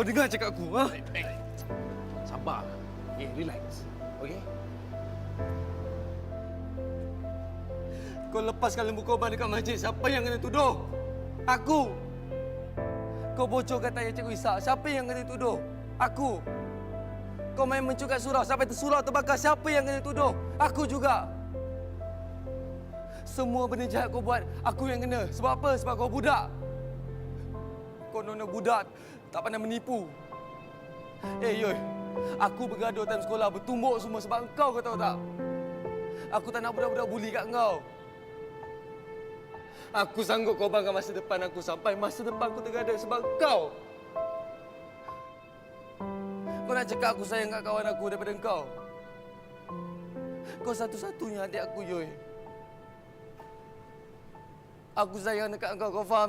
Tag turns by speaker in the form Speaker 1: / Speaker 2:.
Speaker 1: Kau dengar cakap aku, ha?
Speaker 2: Eh, sabar. Eh, relax. Okey?
Speaker 1: Kau lepaskan lembu korban dekat masjid. Siapa yang kena tuduh? Aku. Kau bocorkan tanya Cikgu Isak. Siapa yang kena tuduh? Aku. Kau main mencukat surau. Sampai tersurau terbakar. Siapa yang kena tuduh? Aku juga. Semua benda jahat kau buat, aku yang kena. Sebab apa? Sebab kau budak. Kau nona budak. Tak pandai menipu. Eh, Yoy. Aku bergaduh time sekolah. Bertumbuk semua sebab kau kau tahu tak? Aku tak nak budak-budak buli kat kau. Aku sanggup korbankan masa depan aku sampai masa depan aku tergadai sebab kau. Kau nak cakap aku sayang kat kawan aku daripada kau. Kau satu-satunya adik aku, Yoy. Aku sayang dekat kau, kau faham tak?